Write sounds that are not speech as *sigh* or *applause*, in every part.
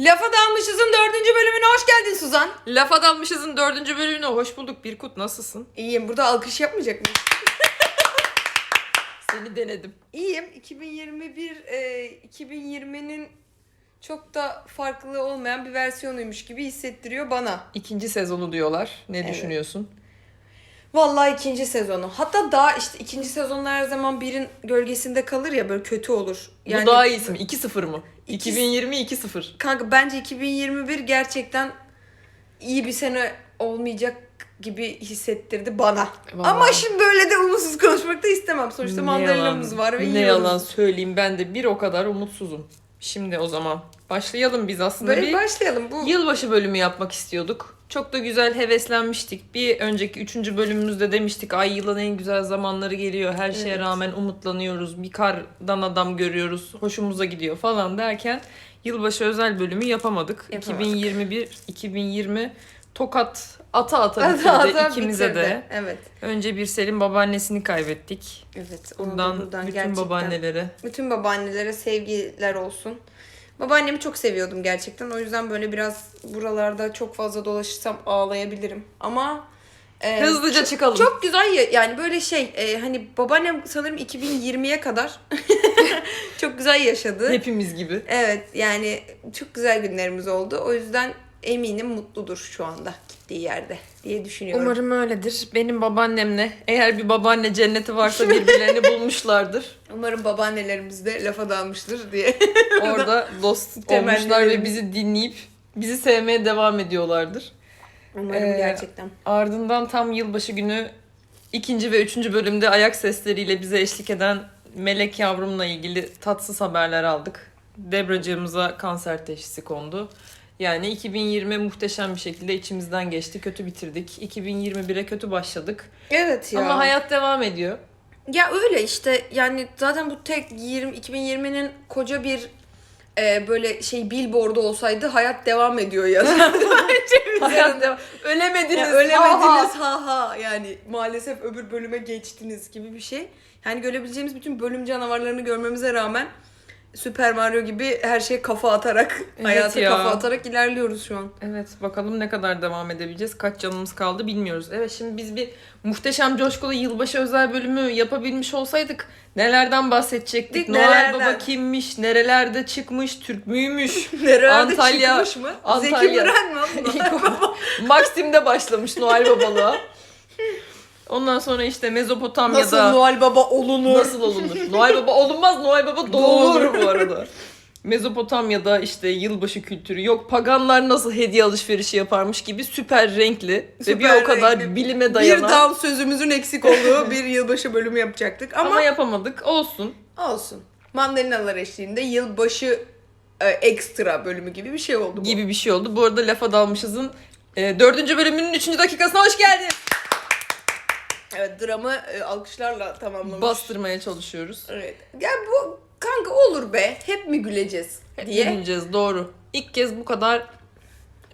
Lafa Dalmışız'ın dördüncü bölümüne hoş geldin Suzan. Lafa Dalmışız'ın dördüncü bölümüne hoş bulduk Birkut nasılsın? İyiyim. Burada alkış yapmayacak mıyım? *laughs* Seni denedim. İyiyim. 2021, e, 2020'nin çok da farklı olmayan bir versiyonuymuş gibi hissettiriyor bana. İkinci sezonu diyorlar. Ne Evet. düşünüyorsun? Vallahi ikinci sezonu. Hatta daha işte ikinci sezonlar her zaman birin gölgesinde kalır ya böyle kötü olur. Bu daha iyisi mi? 2-0 mı? İki- 2020 2-0. Kanka bence 2021 gerçekten iyi bir sene olmayacak gibi hissettirdi bana. Vallahi. Ama şimdi böyle de umutsuz konuşmak da istemem. Sonuçta mandalinamız var ve Ne yiyoruz. yalan söyleyeyim ben de bir o kadar umutsuzum. Şimdi o zaman başlayalım biz aslında Böyle bir başlayalım. Bu yılbaşı bölümü yapmak istiyorduk. Çok da güzel heveslenmiştik. Bir önceki üçüncü bölümümüzde demiştik ay yılın en güzel zamanları geliyor. Her şeye Evet. rağmen umutlanıyoruz. Bir kardan adam görüyoruz. Hoşumuza gidiyor falan derken yılbaşı özel bölümü yapamadık. Yapamadık. 2021 2020 tokat ata ata bitirdi ata ikimize bitirdi. de. Evet. Önce bir Selin babaannesini kaybettik. Evet. ona da buradan bütün gerçekten- babaannelere. Bütün babaannelere sevgiler olsun. Babaannemi çok seviyordum gerçekten. O yüzden böyle biraz buralarda çok fazla dolaşırsam ağlayabilirim. Ama e, Hızlıca çok- çıkalım. Çok güzel ya- yani böyle şey e, hani babaannem sanırım 2020'ye kadar *laughs* çok güzel yaşadı. Hepimiz gibi. Evet yani çok güzel günlerimiz oldu. O yüzden eminim mutludur şu anda gittiği yerde diye düşünüyorum. Umarım öyledir. Benim babaannemle eğer bir babaanne cenneti varsa birbirlerini *laughs* bulmuşlardır. Umarım babaannelerimiz de lafa dalmıştır diye. *laughs* Orada *laughs* dost olmuşlar ve bizi dinleyip bizi sevmeye devam ediyorlardır. Umarım Ee, gerçekten. Ardından tam yılbaşı günü ikinci ve üçüncü bölümde ayak sesleriyle bize eşlik eden Melek yavrumla ilgili tatsız haberler aldık. Debracığımıza kanser teşhisi kondu. Yani 2020 muhteşem bir şekilde içimizden geçti. Kötü bitirdik. 2021'e kötü başladık. Evet ya. Ama hayat devam ediyor. Ya öyle işte yani zaten bu tek 20 2020'nin koca bir e, böyle şey billboardu olsaydı hayat devam ediyor ya. *laughs* Hayat devam. Ölemediniz. Ya ölemediniz ha ha yani maalesef öbür bölüme geçtiniz gibi bir şey. Yani görebileceğimiz bütün bölüm canavarlarını görmemize rağmen Süper Mario gibi her şeye kafa atarak, Evet hayata ya. kafa atarak ilerliyoruz şu an. Evet bakalım ne kadar devam edebileceğiz. Kaç canımız kaldı bilmiyoruz. Evet şimdi biz bir muhteşem coşkulu yılbaşı özel bölümü yapabilmiş olsaydık nelerden bahsedecektik? Noel Nelerden? Baba kimmiş? Nerelerde çıkmış? Türk müymüş? *laughs* Nerelerde Antalya- çıkmış mı? Antalya. Zeki Müren mi? *laughs* Maksim'de başlamış Noel Babalığa. Ondan sonra işte Mezopotamya'da Nasıl Noel Baba olunur? Nasıl olunur? Noel Baba olunmaz, Noel Baba doğulur bu arada. Mezopotamya'da işte yılbaşı kültürü yok paganlar nasıl hediye alışverişi yaparmış gibi süper renkli ve bir Süper o kadar renkli. bilime Bir dayanan dal sözümüzün eksik olduğu bir yılbaşı bölümü yapacaktık ama, ama, yapamadık. Olsun. olsun. Mandalinalar eşliğinde yılbaşı e, ekstra bölümü gibi bir şey oldu bu. Gibi bir şey oldu. Bu arada lafa dalmışızın e, dördüncü bölümünün üçüncü dakikasına hoş geldin. Evet dramı e, alkışlarla tamamlamış. Bastırmaya çalışıyoruz. Evet. Ya bu kanka olur be. Hep mi güleceğiz diye. Gülüneceğiz doğru. İlk kez bu kadar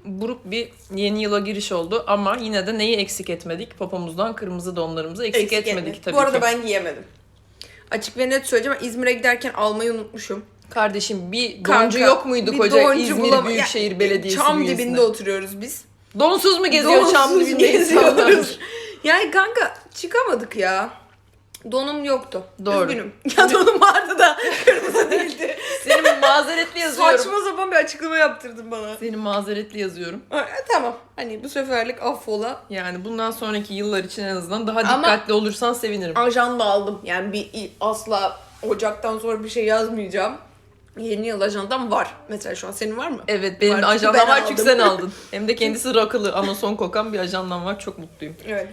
buruk bir yeni yıla giriş oldu ama yine de neyi eksik etmedik? Popomuzdan kırmızı donlarımızı eksik, Eksik etmedik etmedik. tabii Bu arada ki. ben giyemedim. Açık ve net söyleyeceğim. ama İzmir'e giderken almayı unutmuşum. Kardeşim bir Kanka, doncu yok muydu bir koca doncu İzmir bulama- Büyükşehir Ya, Belediyesi Çam bünyesinde? dibinde oturuyoruz biz. Donsuz mu geziyor Donsuz çam dibinde geziyoruz. insanlar? Yani kanka çıkamadık ya. Donum yoktu. Doğru. Üzgünüm. *laughs* Ya donum vardı da kırmızı değildi. Senin mazeretli *laughs* yazıyorum. Saçma sapan bir açıklama yaptırdın bana. Senin mazeretli yazıyorum. Ha, e, tamam. Hani bu seferlik affola. Yani bundan sonraki yıllar için en azından daha Ama- dikkatli olursan sevinirim. Ajan da aldım. Yani bir asla Ocak'tan sonra bir şey yazmayacağım. Yeni yıl ajandan var. Mesela şu an senin var mı? Evet benim Var, ben var çünkü sen aldın. *laughs* Hem de kendisi rakılı ama son kokan bir ajandan var. Çok mutluyum. Evet.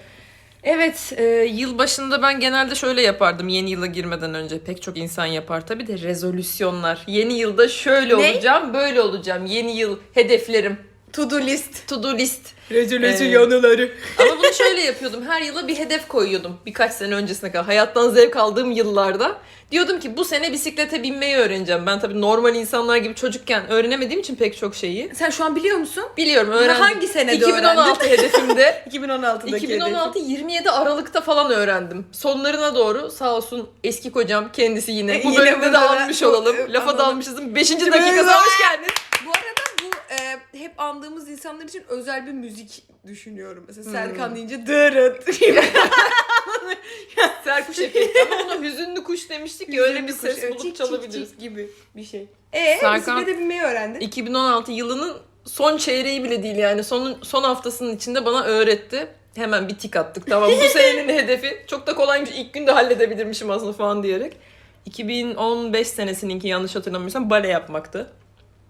Evet, e, yıl başında ben genelde şöyle yapardım yeni yıla girmeden önce. Pek çok insan yapar tabii de rezolüsyonlar. Yeni yılda şöyle Ne? olacağım, böyle olacağım. Yeni yıl hedeflerim, To do list. to do list. Rezolüsyonları. Ama bunu şöyle yapıyordum. Her yıla bir hedef koyuyordum. Birkaç sene öncesine kadar. Hayattan zevk aldığım yıllarda. Diyordum ki bu sene bisiklete binmeyi öğreneceğim. Ben tabii normal insanlar gibi çocukken öğrenemediğim için pek çok şeyi. Sen şu an biliyor musun? Biliyorum öğrendim. Hangi senede 2016 hedefimde 2016'daki 2016 27 Aralık'ta falan öğrendim. Sonlarına doğru sağ olsun eski kocam kendisi yine. E, Bu yine bölümde de anmış olalım. Lafa dalmışızın 5. Şimdi dakikasına böyle- hoş geldin. Bu arada bu hep andığımız insanlar için özel bir müzik düşünüyorum. Mesela Hmm. Serkan deyince dırıt. *laughs* *laughs* Serkuş efekti ama ona hüzünlü kuş demiştik ya öyle bir ses Evet, bulup çik, çalabiliriz. çik gibi bir şey. Ee, Serkan- bisiklete binmeyi öğrendin. 2016 yılının son çeyreği bile değil yani son, son haftasının içinde bana öğretti. Hemen bir tik attık tamam bu *laughs* senenin hedefi çok da kolaymış ilk günde halledebilirmişim aslında falan diyerek. 2015 senesininki yanlış hatırlamıyorsam bale yapmaktı.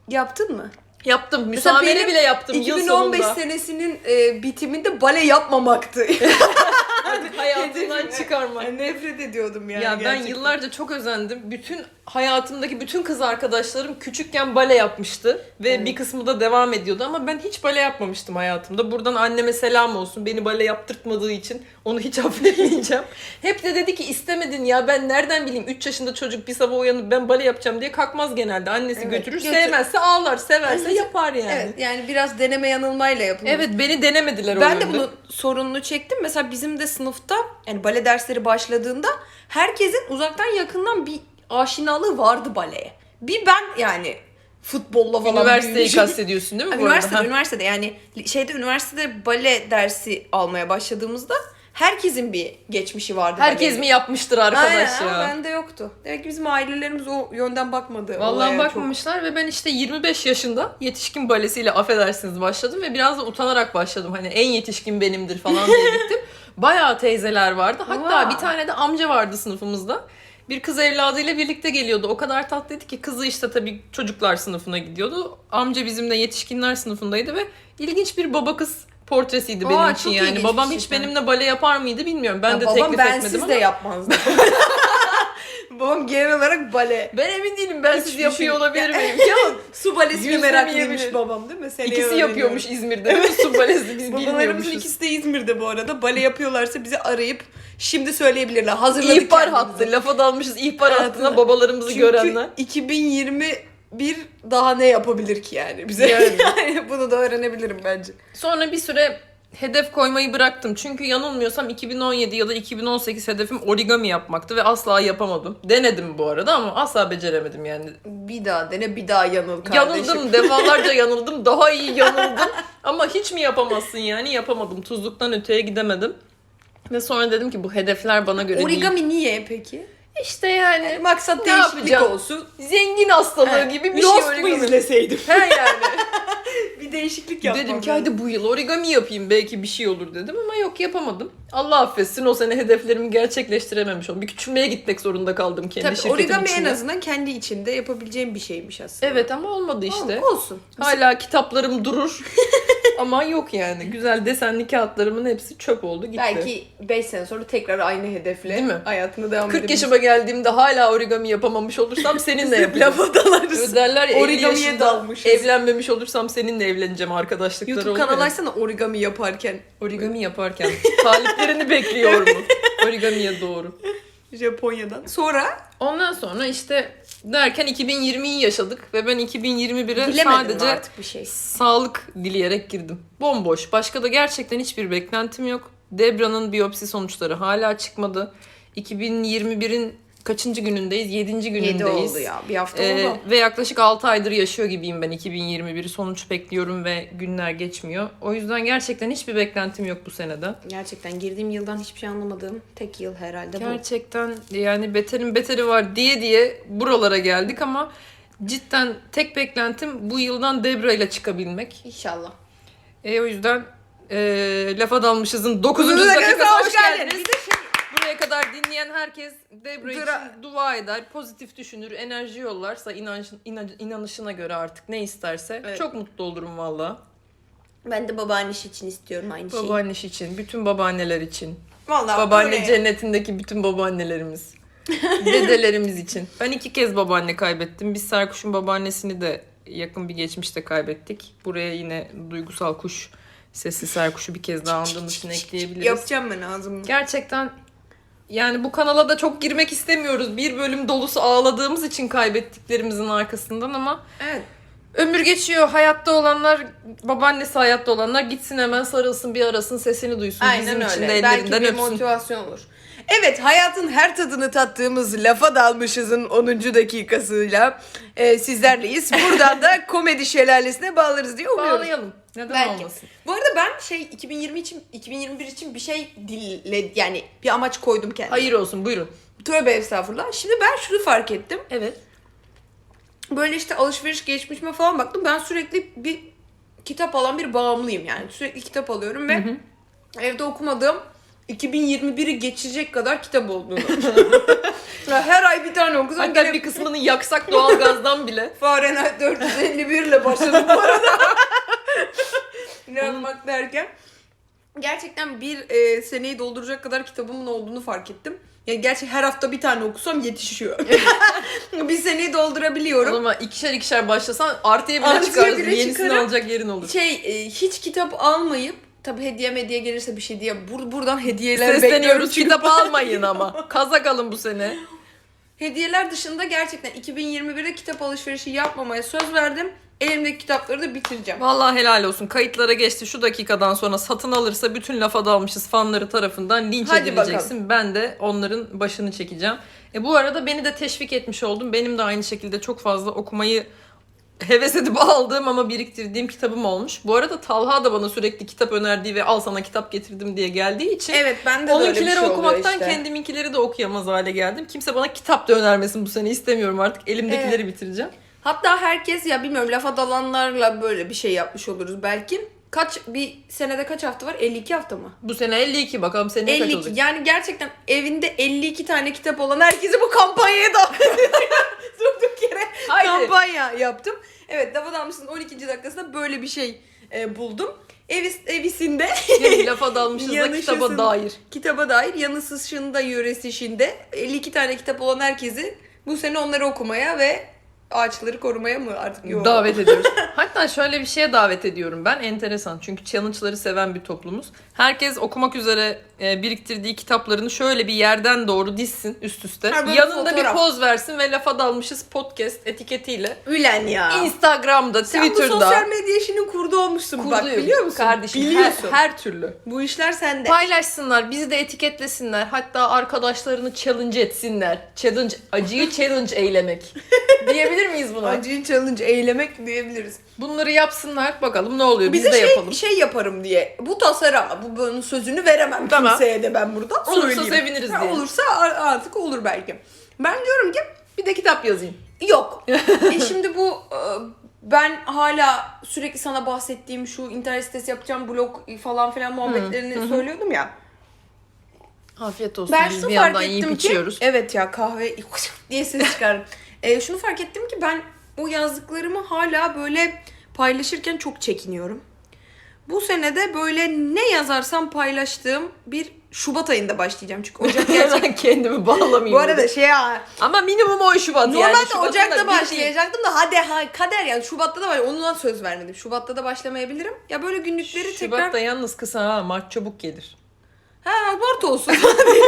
Yaptın mı? Yaptım. Müsamere benim bile yaptım yıl 2015 sonunda. senesinin e, bitiminde bale yapmamaktı. *laughs* Artık *laughs* hayatından çıkarmak. Yani nefret ediyordum yani. Ya ben gerçekten. yıllarca çok özendim. Bütün hayatımdaki bütün kız arkadaşlarım küçükken bale yapmıştı ve Evet. bir kısmı da devam ediyordu ama ben hiç bale yapmamıştım hayatımda. Buradan anneme selam olsun. Beni bale yaptırtmadığı için onu hiç *laughs* affetmeyeceğim. Hep de dedi ki istemedin ya ben nereden bileyim 3 yaşında çocuk bir sabah uyanıp ben bale yapacağım diye kalkmaz genelde. Annesi Evet, götürür, götür. sevmezse ağlar, severse Annesi- yapar yani. Evet yani biraz deneme yanılmayla yapılmış. Evet beni denemediler o Ben de bunu sorununu çektim. Mesela bizim de sınıfta yani bale dersleri başladığında herkesin uzaktan yakından bir aşinalığı vardı baleye. Bir ben yani futbolla falan Üniversiteyi kastediyorsun değil mi bu Üniversitede, arada? Üniversitede yani şeyde üniversitede bale dersi almaya başladığımızda herkesin bir geçmişi vardı. Herkes baleyle. mi yapmıştır arkadaş Aynen, ya? bende yoktu. Demek ki bizim ailelerimiz o yönden bakmadı. Vallahi olaya çok. bakmamışlar ve ben işte 25 yaşında yetişkin balesiyle affedersiniz başladım ve biraz da utanarak başladım. Hani en yetişkin benimdir falan diye gittim. *laughs* Bayağı teyzeler vardı. Hatta Wow. bir tane de amca vardı sınıfımızda. Bir kız evladıyla birlikte geliyordu. O kadar tatlıydı ki kızı işte tabii çocuklar sınıfına gidiyordu. Amca bizimle yetişkinler sınıfındaydı ve ilginç bir baba kız portresiydi benim Aa, için yani. Babam bir hiç şey. benimle bale yapar mıydı bilmiyorum. Ben Ya de babam teklif bensiz etmedim de ama. yapmazdı. *laughs* babam genel olarak bale. Ben emin değilim ben siz Hiçbir yapıyor şey- olabilir Ya- miyim *laughs* ama Su balesine Yüzde meraklıymış babam değil mi? Seneye İkisi öğreniyorum. yapıyormuş İzmir'de. mi? Su balesi biz *laughs* Babalarımızın bilmiyormuşuz. ikisi de İzmir'de bu arada. Bale yapıyorlarsa bizi arayıp şimdi söyleyebilirler. Hazırladık İhbar kendimizi. hattı. Lafa dalmışız ihbar Evet. hattına babalarımızı Çünkü görenler. 2021 daha ne yapabilir ki yani bize? Yani. *laughs* Yani bunu da öğrenebilirim bence. Sonra bir süre hedef koymayı bıraktım. Çünkü yanılmıyorsam 2017 ya da 2018 hedefim origami yapmaktı ve asla yapamadım. Denedim bu arada ama asla beceremedim yani. Bir daha dene bir daha yanıl kardeşim. Yanıldım defalarca yanıldım. Daha iyi yanıldım. *laughs* Ama hiç mi yapamazsın yani yapamadım. Tuzluktan öteye gidemedim. Ve sonra dedim ki bu hedefler bana göre değil. Origami niye peki? İşte yani Yani maksat Ne değişiklik yapacağım? olsun. zengin hastalığı Evet. gibi bir Lost şey mu origami. izleseydim? He yani. *laughs* bir değişiklik yapmam dedim ki hadi bu yıl origami yapayım belki bir şey olur dedim ama yok yapamadım. Allah affetsin o sene hedeflerimi gerçekleştirememiş oldum. Bir küçülmeye gitmek zorunda kaldım kendi Tabii şirketim origami içinde. en azından kendi içinde yapabileceğin bir şeymiş aslında. Evet ama olmadı işte. Olsun, Olsun. Hala kitaplarım durur. *laughs* ama yok yani. Güzel desenli kağıtlarımın hepsi çöp oldu gitti. Belki 5 sene sonra tekrar aynı hedefle Değil mi? hayatına devam 40 yaşıma geldiğimde hala origami yapamamış olursam *laughs* seninle yapacağım. Lafa dalarız. Derler ya 50 Origamiye yaşında dalmışız. evlenmemiş olursam seninle evleneceğim arkadaşlıkları YouTube oluyor açsana origami yaparken. Origami yaparken *laughs* taliplerini bekliyorum. *laughs* Origamiye doğru. Japonya'dan. Sonra Ondan sonra işte derken 2020'yi yaşadık ve ben 2021'e bilemedin sadece artık bir şey. sağlık dileyerek girdim. Bomboş. Başka da gerçekten hiçbir beklentim yok. Debra'nın biyopsi sonuçları hala çıkmadı. 2021'in kaçıncı günündeyiz? 7. 7 günündeyiz. oldu ya. Bir hafta Ee, oldu. ve yaklaşık 6 aydır yaşıyor gibiyim ben 2021'i. Sonuç bekliyorum ve günler geçmiyor. O yüzden gerçekten hiçbir beklentim yok bu senede. Gerçekten girdiğim yıldan hiçbir şey anlamadığım tek yıl herhalde bu. Gerçekten yani beterin beteri var diye diye buralara geldik ama cidden tek beklentim bu yıldan Debra ile çıkabilmek. İnşallah. E o yüzden e, lafa dalmışızın 9. Dokuzuncu dakikasına hoş geldiniz. geldiniz. Buraya kadar dinleyen herkes Debra Dura- için dua eder, pozitif düşünür, enerji yollarsa inanç, inan- inanışına göre artık ne isterse Evet. çok mutlu olurum valla. Ben de babaannesi için istiyorum aynı şeyi. Babaanneş için, bütün babaanneler için. Vallahi Babaanne buraya- cennetindeki bütün babaannelerimiz. *laughs* Dedelerimiz için. Ben iki kez babaanne kaybettim. Biz Serkuş'un babaannesini de yakın bir geçmişte kaybettik. Buraya yine duygusal kuş sesli Serkuş'u bir kez daha andığımız için ekleyebiliriz. Yapacağım ben ağzımla. Gerçekten yani bu kanala da çok girmek istemiyoruz. Bir bölüm dolusu ağladığımız için kaybettiklerimizin arkasından ama Evet. ömür geçiyor. Hayatta olanlar, babaannesi hayatta olanlar gitsin hemen sarılsın bir arasın sesini duysun. Aynen Bizim için öyle. de Belki ellerinden bir öpsün. motivasyon olur. Evet hayatın her tadını tattığımız Lafa Dalmışız'ın 10. dakikasıyla e, sizlerleyiz. Buradan da *laughs* komedi şelalesine bağlarız diye umuyoruz. Bağlayalım. Neden Belki. olmasın? Bu arada ben şey 2020 için 2021 için bir şey dille yani bir amaç koydum kendime. Hayır olsun buyurun. Tövbe estağfurullah. Şimdi ben şunu fark ettim. Evet. Böyle işte alışveriş geçmişime falan baktım. Ben sürekli bir kitap alan bir bağımlıyım yani. Sürekli kitap alıyorum ve evde okumadığım 2021'i geçecek kadar kitap olduğunu. *laughs* Ya Her ay bir tane okusam Hatta gene bir kısmını yaksak doğalgazdan bile. *laughs* Fahrenheit 451 ile başladım bu arada. *laughs* İnanmak derken. Gerçekten bir e, seneyi dolduracak kadar kitabımın olduğunu fark ettim. Yani gerçi her hafta bir tane okusam yetişiyor. bir seneyi doldurabiliyorum. Ama ikişer ikişer başlasan artıya bile Artıya çıkarız. bile Yenisini çıkarım. alacak yerin olur. Şey e, hiç kitap almayıp tabi hediye hediye gelirse bir şey diye bur- buradan *laughs* hediyeler. Sesleniyoruz kitap almayın ama. *laughs* Kazak alın bu sene. Hediyeler dışında gerçekten 2021'de kitap alışverişi yapmamaya söz verdim. Elimdeki kitapları da bitireceğim. Vallahi helal olsun. Kayıtlara geçti. Şu dakikadan sonra satın alırsa bütün lafa dalmışız fanları tarafından linç Hadi edileceksin. Ben de onların başını çekeceğim. E bu arada beni de teşvik etmiş oldum. Benim de aynı şekilde çok fazla okumayı heves edip aldığım ama biriktirdiğim kitabım olmuş. Bu arada Talha da bana sürekli kitap önerdiği ve al sana kitap getirdim diye geldiği için Evet ben de böyle bir şey oluyor okumaktan işte. kendiminkileri de okuyamaz hale geldim. Kimse bana kitap da önermesin bu sene istemiyorum artık. Elimdekileri bitireceğim. Hatta herkes ya bilmiyorum lafa dalanlarla böyle bir şey yapmış oluruz belki. Kaç bir senede kaç hafta var? 52 hafta mı? Bu sene 52 bakalım seneye kaç 52. olacak. Yani gerçekten evinde 52 tane kitap olan herkesi bu kampanyaya davet ediyorum. *laughs* Durduk yere Haydi. kampanya yaptım. Evet Lafa Dalmış'ın 12. dakikasında böyle bir şey e, buldum. Evis, evisinde *laughs* Yani lafa dalmışız da kitaba dair. kitaba dair yanısışında yöresişinde 52 tane kitap olan herkesi bu sene onları okumaya ve ağaçları korumaya mı artık yok. Davet ediyoruz. *laughs* Hatta şöyle bir şeye davet ediyorum ben. Enteresan. Çünkü challenge'ları seven bir toplumuz. Herkes okumak üzere e, biriktirdiği kitaplarını şöyle bir yerden doğru dizsin üst üste. Ha, Yanında fotoğraf. bir poz versin ve lafa dalmışız podcast etiketiyle. Ülen ya. Instagram'da, Sen bu Twitter'da. sosyal medya işinin kurdu olmuşsun bak Kurduyum. biliyor musun? Kardeşim Biliyorsun. Her, her türlü. Bu işler sende. Paylaşsınlar, bizi de etiketlesinler. Hatta arkadaşlarını challenge etsinler. Challenge, acıyı challenge eylemek. *laughs* Diyebilir miyiz buna? Acıyı challenge eylemek diyebiliriz. Bunları yapsınlar bakalım ne oluyor. Biz Bize de şey, yapalım. şey yaparım diye. Bu tasarım bu bunun sözünü veremem Tamam. kimseye de ben burada Olursa söyleyeyim. seviniriz Ha, diye. Olursa artık olur belki. Ben diyorum ki Bir de kitap yazayım. yok. *laughs* e şimdi bu e, ben hala sürekli sana bahsettiğim şu internet sitesi yapacağım blog falan filan muhabbetlerini söylüyordum ya. Afiyet olsun. Ben Biz bir yandan yiyip ki içiyoruz. evet ya kahve *laughs* diye ses çıkardım. Ee, şunu fark ettim ki ben o yazdıklarımı hala böyle paylaşırken çok çekiniyorum. Bu senede böyle ne yazarsam paylaştığım bir Şubat ayında başlayacağım çünkü Ocak *laughs* gerçekten. Kendimi bağlamayayım. Bu arada şey ya Ama minimum 10 Şubat yani. normalde Şubat'ın da Ocak'ta başlayacaktım da hadi ha, kader yani Şubat'ta da var ondan söz vermedim. Şubat'ta da başlamayabilirim. Ya böyle günlükleri tekrar Şubat'ta yalnız kısa ha. Mart çabuk gelir. Ha Mart olsun.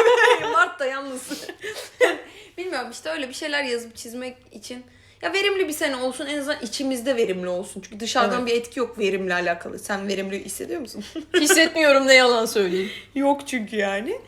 *laughs* Mart da yalnız. *laughs* Bilmiyorum işte öyle bir şeyler yazıp çizmek için. Ya verimli bir sene olsun en azından içimizde verimli olsun. Çünkü dışarıdan Evet. bir etki yok verimle alakalı. Sen verimli hissediyor musun? Hissetmiyorum ne yalan söyleyeyim. *laughs* yok çünkü yani.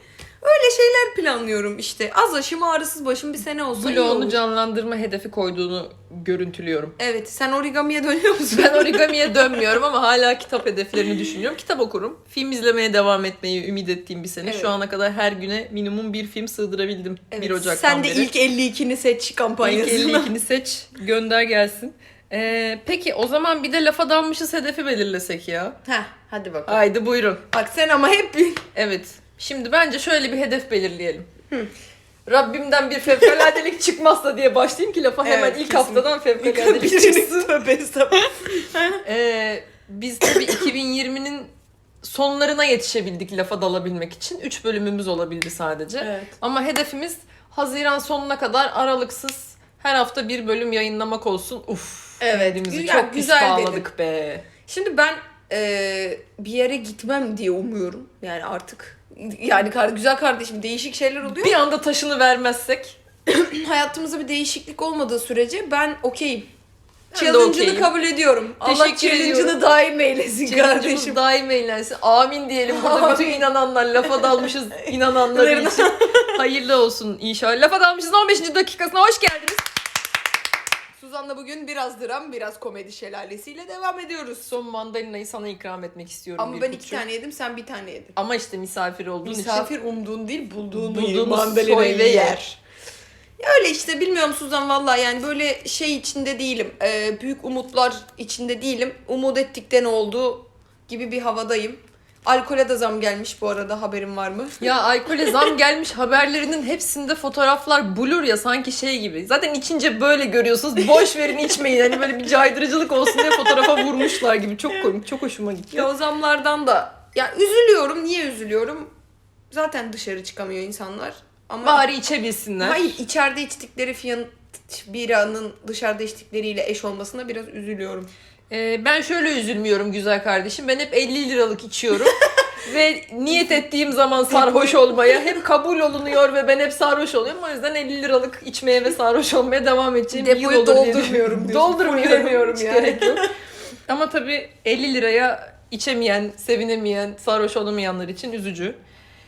Öyle şeyler planlıyorum işte. Az aşım ağrısız başım bir sene olsa iyi Bloğunu olur. canlandırma hedefi koyduğunu görüntülüyorum. Evet sen origamiye dönüyor musun? Ben origamiye dönmüyorum ama hala kitap hedeflerini düşünüyorum. Kitap okurum. Film izlemeye devam etmeyi ümit ettiğim bir sene. Evet. Şu ana kadar her güne minimum bir film sığdırabildim. Evet, 1 Ocak'tan Sen de beri. ilk 52'ni seç İlk kampanyasına. 52'ni seç, gönder gelsin. Ee, peki o zaman bir de lafa dalmışız hedefi belirlesek ya. Heh, hadi bakalım. Haydi buyurun. Bak sen ama hep bir... Evet. Şimdi bence şöyle bir hedef belirleyelim. Rabbimden bir fevkaladelik çıkmazsa diye başlayayım ki lafa hemen Evet, ilk kesin. haftadan fevkaladelik çıksın. *laughs* Tövbe estağfurullah. Ee, biz tabii 2020'nin sonlarına yetişebildik lafa dalabilmek için. 3 bölümümüz olabildi sadece. Evet. Ama hedefimiz Haziran sonuna kadar aralıksız her hafta bir bölüm yayınlamak olsun. Uf. Evet, güzel- çok güzel bağladık be. Şimdi ben e, bir yere gitmem diye umuyorum. Yani artık yani güzel kardeşim değişik şeyler oluyor. Bir anda taşını vermezsek *clears throat* Hayatımızda bir değişiklik olmadığı sürece ben okeyim. Ben de Challenge'ını okeyim. kabul ediyorum. Allah Teşekkür challenge'ını ediyorum. daim eylesin Challenge'ımız kardeşim. daim eğlensin. Amin diyelim burada bütün Amin. inananlar, lafa dalmışız *laughs* inananlar için. Hayırlı olsun inşallah. Lafa dalmışız 15. dakikasına hoş geldiniz. Suzan'la bugün biraz dram, biraz komedi şelalesiyle devam ediyoruz. Son mandalinayı sana ikram etmek istiyorum. Ama bir ben iki tane yedim, sen bir tane yedin. Ama işte misafir olduğun Misafir umduğun değil, bulduğun Bulduğunu mandalinayı soy ve yer. Ya öyle işte bilmiyorum Suzan vallahi yani böyle şey içinde değilim. Ee, büyük umutlar içinde değilim. Umut ettikten oldu gibi bir havadayım. Alkole de zam gelmiş bu arada haberin var mı? Ya alkole zam gelmiş haberlerinin hepsinde fotoğraflar blur ya sanki şey gibi. Zaten içince böyle görüyorsunuz. Boş verin içmeyin. Hani böyle bir caydırıcılık olsun diye fotoğrafa vurmuşlar gibi. Çok komik, çok hoşuma gitti. Ya o zamlardan da ya üzülüyorum. Niye üzülüyorum? Zaten dışarı çıkamıyor insanlar. Ama Bari içebilsinler. hayır içeride içtikleri fiyan biranın dışarıda içtikleriyle eş olmasına biraz üzülüyorum. Ee, ben şöyle üzülmüyorum güzel kardeşim. Ben hep 50 liralık içiyorum. *laughs* ve niyet ettiğim zaman sarhoş olmaya hep kabul olunuyor ve ben hep sarhoş oluyorum. O yüzden 50 liralık içmeye ve sarhoş olmaya devam edeceğim yıl Depoyu diye doldurmuyorum diyorsun. Doldurmuyorum. Yani. gerek yok. Ama tabii 50 liraya içemeyen, sevinemeyen, sarhoş olamayanlar için üzücü.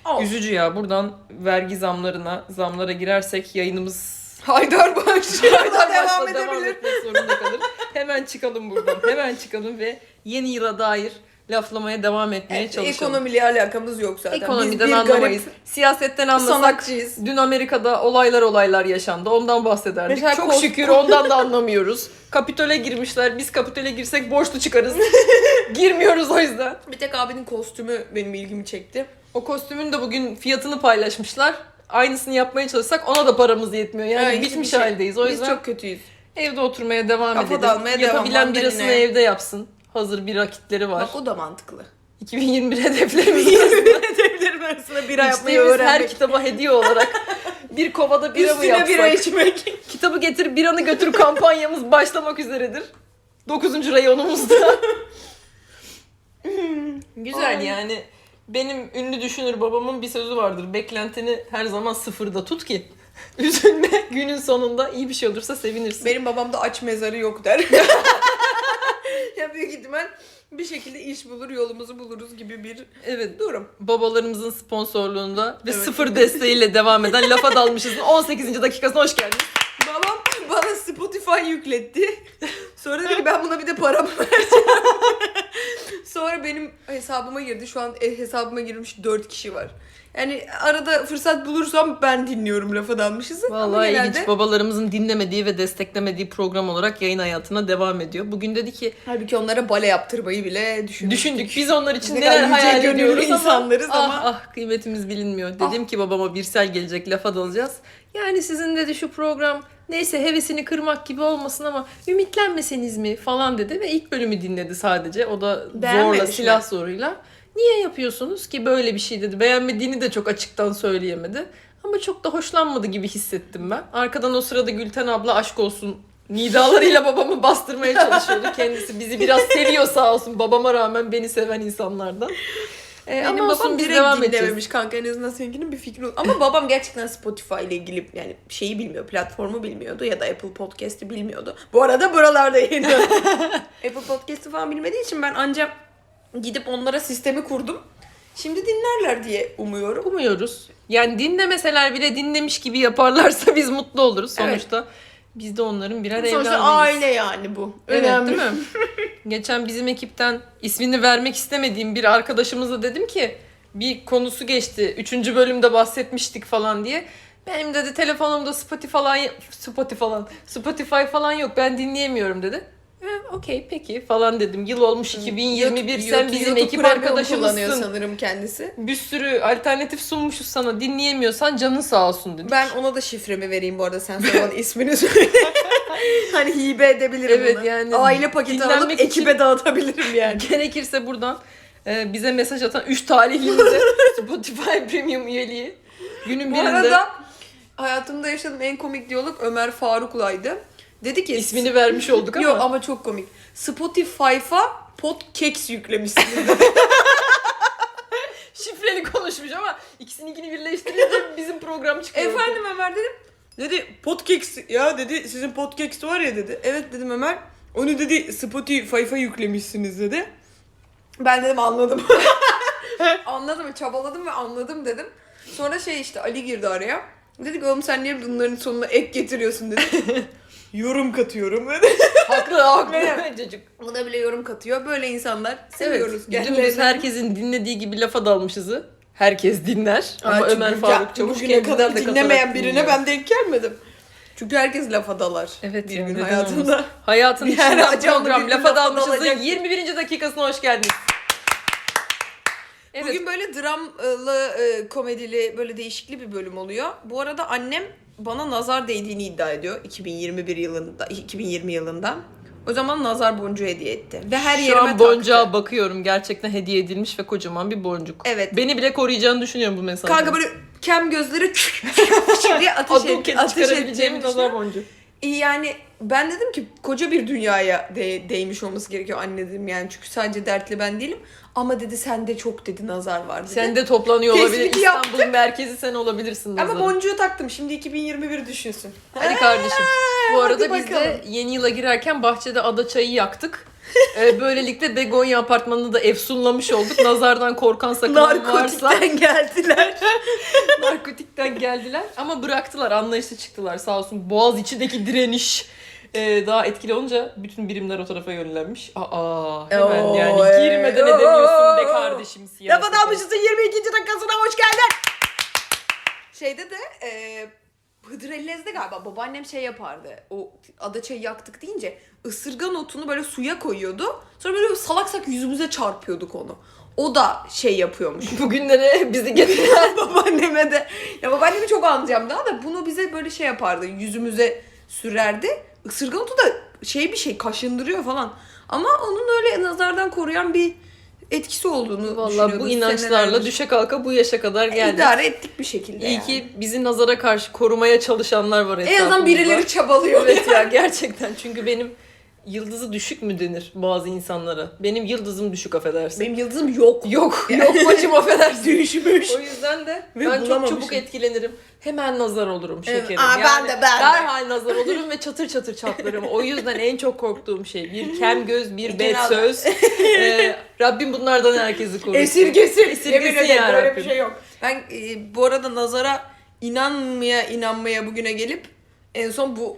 Olsun. Üzücü ya. Buradan vergi zamlarına, zamlara girersek yayınımız Haydar Baş. Haydar devam başla devam edebilir. etmek zorunda kalır. Hemen çıkalım buradan. Hemen çıkalım ve yeni yıla dair laflamaya devam etmeye çalışalım. ekonomiyle alakamız yok zaten. Ekonomiden Biz bir anlamayız. garip Siyasetten anlasak sanatçıyız. dün Amerika'da olaylar olaylar yaşandı. Ondan bahsederdik. Mesela Çok kos- şükür ondan da anlamıyoruz. Kapitole girmişler. Biz kapitole girsek borçlu çıkarız. *laughs* Girmiyoruz o yüzden. Bir tek abinin kostümü benim ilgimi çekti. O kostümün de bugün fiyatını paylaşmışlar. Aynısını yapmaya çalışsak ona da paramız yetmiyor. Yani Evet, bitmiş şey- haldeyiz. O Biz yüzden çok kötüyüz. Evde oturmaya devam Kafa edelim. dağılmaya devam, Yapabilen birasını mandalina. evde yapsın. Hazır bir rakitleri var. Bak o da mantıklı. 2021 *laughs* hedeflerimiz Hedeflerim arasında bira yapmayı İçtiğimiz her öğrenmek. kitaba hediye olarak bir kovada bira mı Üstüne yapsak? bira içmek. *laughs* Kitabı getir biranı götür kampanyamız başlamak üzeredir. 9. rayonumuzda. *laughs* Güzel Ay. yani. Benim ünlü düşünür babamın bir sözü vardır. Beklentini her zaman sıfırda tut ki. *laughs* Üzülme günün sonunda iyi bir şey olursa sevinirsin. Benim babam da aç mezarı yok der. *laughs* ya büyük ihtimal bir şekilde iş bulur, yolumuzu buluruz gibi bir Evet durum. babalarımızın sponsorluğunda ve Evet. sıfır desteğiyle devam eden Lafa Dalmışız'ın *laughs* 18. dakikasına hoş geldiniz. Babam bana Spotify yükletti. Sonra dedi ki ben buna bir de paramı vereceğim. Sonra benim hesabıma girdi. Şu an e, hesabıma girmiş 4 kişi var. Yani arada fırsat bulursam ben dinliyorum lafa dalmışız. Ama Vallahi genelde- ilginç. Babalarımızın dinlemediği ve desteklemediği program olarak yayın hayatına devam ediyor. Bugün dedi ki Halbuki onlara bale yaptırmayı bile düşündük. düşündük biz onlar için Ne neler hayal ediyoruz ama, insanlarız ah, ama- ah kıymetimiz bilinmiyor. Dedim ki babama Birsel gelecek lafa dalacağız. Yani sizin dedi şu program neyse hevesini kırmak gibi olmasın ama ümitlenmeseniz mi falan dedi ve ilk bölümü dinledi sadece. O da zorla Beğenmemiş mi? silah zoruyla. Niye yapıyorsunuz ki böyle bir şey dedi. Beğenmediğini de çok açıktan söyleyemedi. Ama çok da hoşlanmadı gibi hissettim ben. Arkadan o sırada Gülten abla aşk olsun nidalarıyla babamı bastırmaya çalışıyordu. Kendisi bizi biraz seviyor sağ olsun. Babama rağmen beni seven insanlardan. Ee, Benim ama babam direkt devam dinlememiş kanka en azından seninkinin bir fikri. Ama *laughs* babam gerçekten Spotify ile ilgili yani şeyi bilmiyor, platformu bilmiyordu ya da Apple Podcast'i bilmiyordu. Bu arada buralarda yayınlanıyor. *laughs* Apple Podcast'i falan bilmediği için ben ancak gidip onlara sistemi kurdum. Şimdi dinlerler diye umuyorum. Umuyoruz. Yani dinlemeseler bile dinlemiş gibi yaparlarsa biz mutlu oluruz. Evet. Sonuçta biz de onların birer Sonuçta evladıyız. aile yani bu. Evet Önemli. değil mi? *laughs* Geçen bizim ekipten ismini vermek istemediğim bir arkadaşımıza dedim ki bir konusu geçti. Üçüncü bölümde bahsetmiştik falan diye. Benim dedi telefonumda Spotify falan Spotify falan Spotify falan yok ben dinleyemiyorum dedi. E, Okey peki falan dedim. Yıl olmuş 2021 sen bizim ekip kullanıyor arkadaşımızsın. sanırım kendisi. Bir sürü alternatif sunmuşuz sana dinleyemiyorsan canın sağ olsun dedi. Ben ona da şifremi vereyim bu arada sen sonra bana *laughs* ismini söyle. *laughs* hani hibe edebilirim Evet, onu. yani Aile paketi alıp için- ekibe dağıtabilirim yani. *laughs* Gerekirse buradan e, bize mesaj atan 3 talihlimize Spotify Premium üyeliği günün Bu birinde arada hayatımda yaşadığım en komik diyalog Ömer Faruk'laydı. Dedi ki ismini vermiş olduk ama, Yok ama çok komik. Spotify'a podcast yüklemişsiniz dedi. *laughs* şifreli konuşmuş ama ikisininkini birleştirince *laughs* bizim program çıkıyor. Efendim Ömer dedim. Dedi podcast ya dedi sizin podcast var ya dedi. Evet dedim Ömer. Onu dedi Spotify'a yüklemişsiniz dedi. Ben dedim anladım. *laughs* anladım, çabaladım ve anladım dedim. Sonra şey işte Ali girdi araya. Dedik oğlum sen niye bunların sonuna ek getiriyorsun dedi. Yorum katıyorum. *laughs* Haklı haklı çocuk. *laughs* Buna bile yorum katıyor. Böyle insanlar seviyoruz. Evet. Dümdüz herkesin dinlediği gibi lafa dalmışızı. Herkes dinler. Ama Aa, çünkü Ömer Faruk Çavuş bugüne kadar de dinlemeyen birine dinliyor. ben denk gelmedim. Çünkü herkes lafa dalar. Evet bir gün hayatında. olmasın? Hayatın *laughs* Bir acaba program Lafa Dalmışız'ın dalacak. 21. dakikasına hoş geldiniz. Evet. Bugün böyle dramlı, e, komedili, böyle değişikli bir bölüm oluyor. Bu arada annem bana nazar değdiğini iddia ediyor 2021 yılında, 2020 yılında. O zaman nazar boncuğu hediye etti. Ve her Şu yerime an boncuğa taktı. bakıyorum. Gerçekten hediye edilmiş ve kocaman bir boncuk. Evet. Beni bile koruyacağını düşünüyorum bu mesajda. Kanka böyle kem gözleri *laughs* diye ateş, et, ateş edeceğimi nazar boncuğu. Yani ben dedim ki koca bir dünyaya de, değmiş olması gerekiyor anne dedim yani çünkü sadece dertli ben değilim. Ama dedi sende çok dedi nazar var dedi. Sen de toplanıyor olabilir. Tespiti yaptık. İstanbul'un merkezi sen olabilirsin Ama nazarı. boncuğu taktım şimdi 2021 düşünsün. Hadi kardeşim. Bu hadi arada biz de bakalım. yeni yıla girerken bahçede ada çayı yaktık. Ee, böylelikle Begonya apartmanını da efsunlamış olduk. Nazardan korkan sakınan varsa Narkotikten geldiler. *laughs* narkotikten geldiler. Ama bıraktılar. Anlayışlı çıktılar sağ olsun. Boğaz içindeki direniş e, daha etkili olunca bütün birimler o tarafa yönlenmiş. Aa hemen Oo, yani girmeden edemiyorsun be kardeşim siyasete. Lafa dalmışızın 22. dakikasına hoş geldin. Şeyde de e, Hıdrellez'de galiba babaannem şey yapardı. O adaçayı yaktık deyince ısırgan otunu böyle suya koyuyordu. Sonra böyle salak sak yüzümüze çarpıyorduk onu. O da şey yapıyormuş. *laughs* Bugünlere bizi getiren *laughs* babaanneme de. Ya babaannemi çok anlayacağım daha da bunu bize böyle şey yapardı. Yüzümüze sürerdi. Isırgan otu da şey bir şey kaşındırıyor falan. Ama onun öyle nazardan koruyan bir etkisi olduğunu Valla düşünüyordum bu inançlarla senelerdir. düşe kalka bu yaşa kadar geldik. İdare ettik bir şekilde İyi yani. ki bizi nazara karşı korumaya çalışanlar var En azından etrafımızda. birileri çabalıyor. Evet ya gerçekten çünkü benim yıldızı düşük mü denir bazı insanlara? Benim yıldızım düşük affedersin. Benim yıldızım yok. Yok *laughs* yok bacım affedersin. Düşmüş. O yüzden de Ve ben çok çabuk etkilenirim. Hemen nazar olurum Evet, şekerim. aa, ben de, ben de. Derhal nazar olurum ve çatır çatır çatlarım. O yüzden en çok korktuğum şey bir kem göz, bir bet söz. *laughs* Ee, Rabbim bunlardan herkesi korusun. Esirgesin. Esirgesin ya böyle Rabbim. bir şey yok. Ben e, bu arada nazara inanmaya inanmaya bugüne gelip en son bu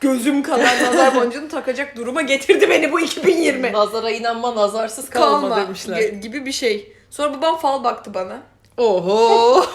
gözüm kadar nazar boncuğunu takacak duruma getirdi beni bu 2020. Nazara inanma nazarsız kalma, Kalma demişler. ge- gibi bir şey. Sonra babam fal baktı bana. Oho.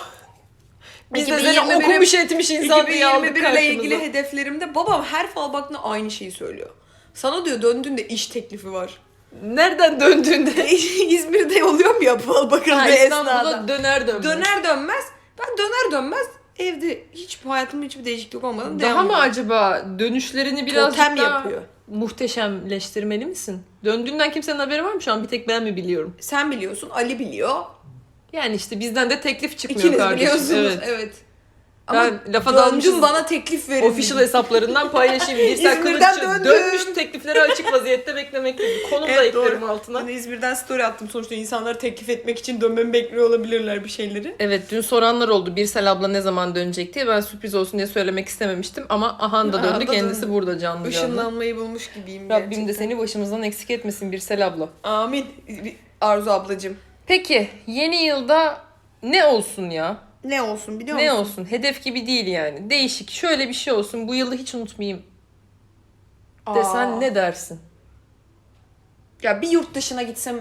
*laughs* Biz de 2021'im okumuş etmiş insan diye aldık 2021 ile ilgili hedeflerimde babam her fal baktığında aynı şeyi söylüyor. Sana diyor döndüğünde iş teklifi var. Nereden döndüğünde? *laughs* İzmir'de oluyor mu ya fal bakıldığı Ha, esnada? İstanbul'a döner dönmez. Döner dönmez. Ben döner dönmez evde hiç hayatımda hiçbir değişiklik olmadan Daha devam mı ediyorum. acaba dönüşlerini Totem daha yapıyor. muhteşemleştirmeli misin? Döndüğünden kimsenin haberi var mı şu an? Bir tek ben mi biliyorum? Sen biliyorsun, Ali biliyor. Yani işte bizden de teklif çıkmıyor İkiniz kardeşim. biliyorsunuz. Evet. Evet. Ama Ben lafa Döncün dalmışız. bana teklif verin. Official hesaplarından paylaşayım. Bir sen İzmir'den kılıççı döndüm. dönmüş teklifleri açık vaziyette beklemektedir. Konum da Evet, eklerim doğru. altına. Ben İzmir'den story attım. Sonuçta insanlar teklif etmek için dönmemi bekliyor olabilirler bir şeyleri. Evet dün soranlar oldu. Birsel abla ne zaman dönecek diye. Ben sürpriz olsun diye söylemek istememiştim. Ama Ahan da döndü. da Kendisi döndü. burada canlı canlı. Işınlanmayı bulmuş gibiyim Rabbim de gerçekten. seni başımızdan eksik etmesin Birsel abla. Amin. Arzu ablacığım. Peki yeni yılda ne olsun ya? Ne olsun biliyor Ne musun? olsun? Hedef gibi değil yani. Değişik. Şöyle bir şey olsun. Bu yılı hiç unutmayayım desen Aa. ne dersin? Ya bir yurt dışına gitsem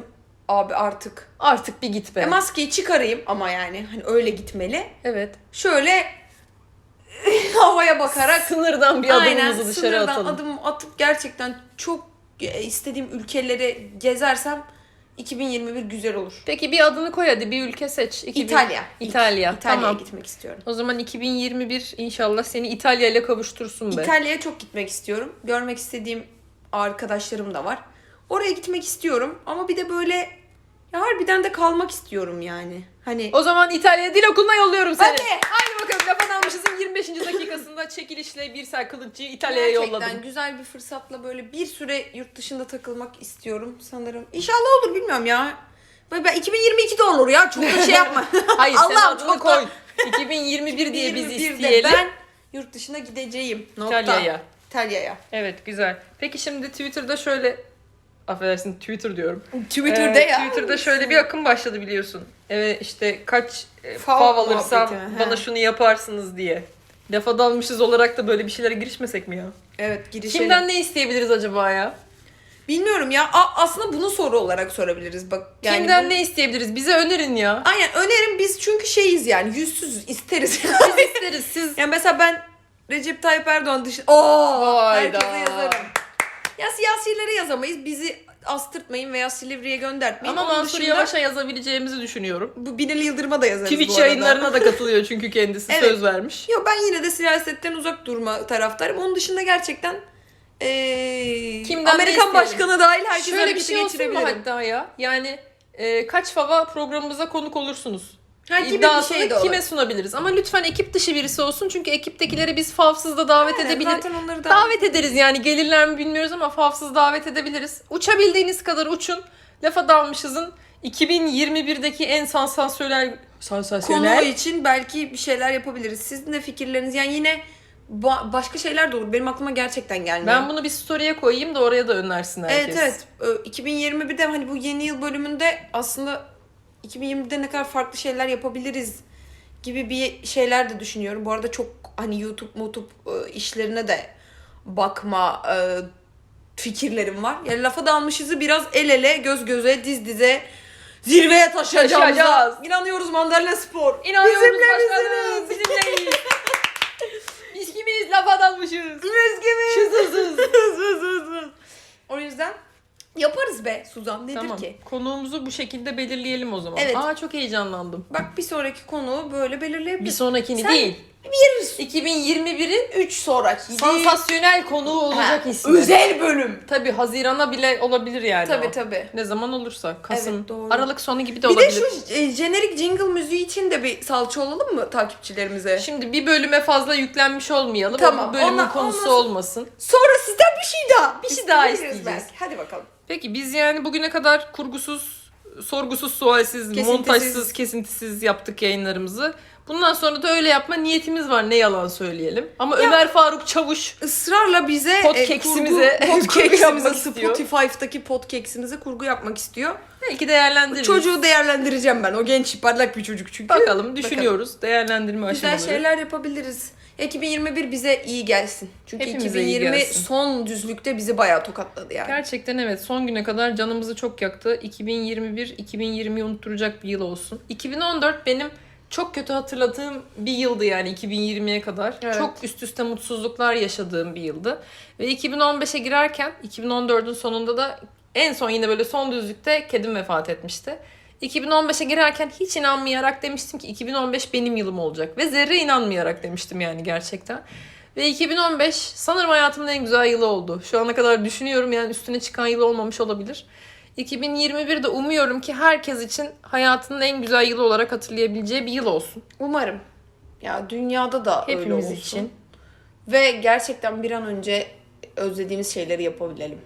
abi artık. Artık bir git be. E maskeyi çıkarayım ama yani hani öyle gitmeli. Evet. Şöyle *laughs* havaya bakarak Sınırdan bir aynen adımımızı dışarı sınırdan atalım. adım atıp gerçekten çok e, istediğim ülkeleri gezersem 2021 güzel olur. Peki bir adını koy hadi bir ülke seç. 2000... İtalya. İtalya. İtalya'ya tamam. gitmek istiyorum. O zaman 2021 inşallah seni İtalya ile kavuştursun be. İtalya'ya çok gitmek istiyorum. Görmek istediğim arkadaşlarım da var. Oraya gitmek istiyorum ama bir de böyle ya harbiden de kalmak istiyorum yani. Hani O zaman İtalya Dil Okulu'na yolluyorum seni. Hadi hadi bakalım 15. dakikasında çekilişle Birsel Kılıççı'yı İtalya'ya yolladım. Gerçekten güzel bir fırsatla böyle bir süre yurt dışında takılmak istiyorum sanırım. İnşallah olur bilmiyorum ya. Böyle ben 2022 de olur ya. Çok da şey yapma. *laughs* Hayır sen adını çok koy. 2021 diye bizi *laughs* 2021'de isteyelim. Ben yurt dışına gideceğim. Nokta. İtalya'ya. İtalya'ya. Evet güzel. Peki şimdi Twitter'da şöyle affedersin Twitter diyorum. Twitter'da Ee, ya. Twitter'da şöyle bir akım başladı biliyorsun. Evet işte kaç e, fav, Fav alırsam bana şunu yaparsınız diye. Lafa dalmışız olarak da böyle bir şeylere girişmesek mi ya? Evet girişelim. Kimden ne isteyebiliriz acaba ya? Bilmiyorum ya. A- aslında bunu soru olarak sorabiliriz bak. Yani Kimden bu- ne isteyebiliriz? Bize önerin ya. Aynen önerim biz çünkü şeyiz yani yüzsüzüz isteriz. *laughs* Biz isteriz siz. yani mesela ben Recep Tayyip Erdoğan dışı... Oo, Hayda. herkese yazarım. Ya siyasilere yazamayız. Bizi astırtmayın veya Silivri'ye göndertmeyin. Ama Onun Mansur dışında Yavaş'a yazabileceğimizi düşünüyorum. Bu Binali Yıldırım'a da yazarız Twitch bu arada. yayınlarına da katılıyor *laughs* çünkü kendisi Evet. söz vermiş. Yok ben yine de siyasetten uzak durma taraftarım. Onun dışında gerçekten eee Kimden ne Amerikan isteyelim? başkanı dahil herkes Şöyle bir harekete şey olsun mu geçirebilirim. hatta ya? Yani e, kaç fava programımıza konuk olursunuz? Ha, gibi bir İddiasını şey de kime sunabiliriz? Ama lütfen ekip dışı birisi olsun çünkü ekiptekileri biz favsız da davet Aynen, edebiliriz. Zaten onları da... Davet ederiz yani gelirler mi bilmiyoruz ama favsız davet edebiliriz. Uçabildiğiniz kadar uçun. Lafa dalmışızın 2021'deki en sansasyonel konu sansasyonel için belki bir şeyler yapabiliriz. Sizin de fikirleriniz yani yine ba- başka şeyler de olur. Benim aklıma gerçekten gelmiyor. ben bunu bir story'e koyayım da oraya da önersin herkes. Evet evet. Ö, 2021'de hani bu yeni yıl bölümünde aslında 2020'de ne kadar farklı şeyler yapabiliriz gibi bir şeyler de düşünüyorum. Bu arada çok hani YouTube, YouTube işlerine de bakma e, fikirlerim var. Yani lafa dalmışızı biraz el ele, göz göze, diz dize zirveye Taşıyacağız. inanıyoruz Mandalina Spor. İnanıyoruz Bizimle başkanım. misiniz? Bizimleyiz. Biz kimiz? Lafa dalmışız. Biz gibi. Şızızız. O yüzden yaparız be Suzan nedir tamam. ki? Konuğumuzu bu şekilde belirleyelim o zaman. Evet. Aa çok heyecanlandım. Bak bir sonraki konu böyle Bir belirleyebiliriz. sonrakini Sen- değil. Veririz. 2021'in 3 sonraki. sansasyonel konuğu olacak Ha, ismi. Özel bölüm. Tabii Hazirana bile olabilir yani. Tabii o. tabii. Ne zaman olursa. Kasım, Evet, doğru. Aralık sonu gibi de Bir olabilir. de şu e, jenerik jingle müziği için de bir salça olalım mı takipçilerimize? Şimdi bir bölüme fazla yüklenmiş olmayalım. Tamam, bölümün ona- konusu olmasın. olmasın. Sonra sizden bir şey daha. Bir şey daha isteyeceğiz. belki. Hadi bakalım. Peki biz yani bugüne kadar kurgusuz, sorgusuz, sualsiz, Kesintisiz. montajsız, kesintisiz yaptık yayınlarımızı. Bundan sonra da öyle yapma niyetimiz var ne yalan söyleyelim. Ama Ömer Faruk Çavuş Israrla bize e, Podcaksimize- kurgu, *laughs* istiyor. Spotify'daki podcaksimize kurgu yapmak istiyor. Belki değerlendiririz. Çocuğu değerlendireceğim ben. O genç parlak bir çocuk çünkü. Bakalım düşünüyoruz. Değerlendirme Güzel aşamaları. şeyler yapabiliriz. 2021 bize iyi gelsin. Çünkü Hepimize iyi 2020 gelsin. son düzlükte bizi bayağı tokatladı yani. Gerçekten evet son güne kadar canımızı çok yaktı. 2021 2020'yi unutturacak bir yıl olsun. 2014 benim çok kötü hatırladığım bir yıldı yani 2020'ye kadar. Evet. Çok üst üste mutsuzluklar yaşadığım bir yıldı. Ve 2015'e girerken 2014'ün sonunda da en son yine böyle son düzlükte kedim vefat etmişti. 2015'e girerken hiç inanmayarak demiştim ki 2015 benim yılım olacak. Ve zerre inanmayarak demiştim yani gerçekten. Ve 2015 sanırım hayatımın en güzel yılı oldu. Şu ana kadar düşünüyorum yani üstüne çıkan yıl olmamış olabilir. 2021 de umuyorum ki herkes için hayatının en güzel yılı olarak hatırlayabileceği bir yıl olsun. Umarım. Ya dünyada da öyle Hepimiz olsun. için. Ve gerçekten bir an önce özlediğimiz şeyleri yapabilelim.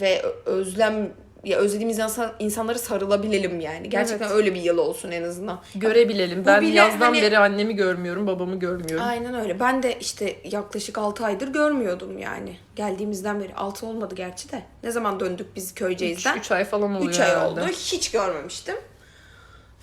Ve özlem ya özlediğimiz insan, insanları sarılabilelim yani. Gerçekten Evet. öyle bir yıl olsun en azından. Görebilelim. Bu Ben bile yazdan hani- beri annemi görmüyorum, babamı görmüyorum. Aynen öyle. Ben de işte yaklaşık 6 aydır görmüyordum yani. Geldiğimizden beri. 6 olmadı gerçi de. Ne zaman döndük biz Köyceğiz'den? 3 ay falan oluyor 3 ay herhalde. oldu. Hiç görmemiştim.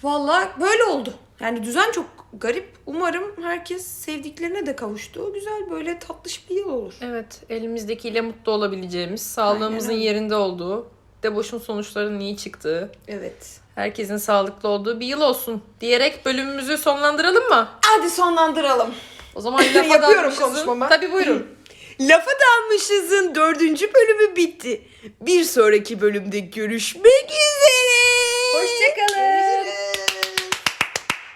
Vallahi böyle oldu. Yani düzen çok garip. Umarım herkes sevdiklerine de kavuştu. Güzel böyle tatlış bir yıl olur. Evet, elimizdekiyle mutlu olabileceğimiz, sağlığımızın Aynen yerinde olduğu, deboşun sonuçlarının iyi çıktığı, Evet. herkesin sağlıklı olduğu bir yıl olsun diyerek bölümümüzü sonlandıralım mı? Hadi sonlandıralım. O zaman *laughs* lafa Yapıyorum dalmışızın- konuşmamı. Tabii buyurun. *clears throat* Lafa dalmışızın dördüncü bölümü bitti. Bir sonraki bölümde görüşmek üzere.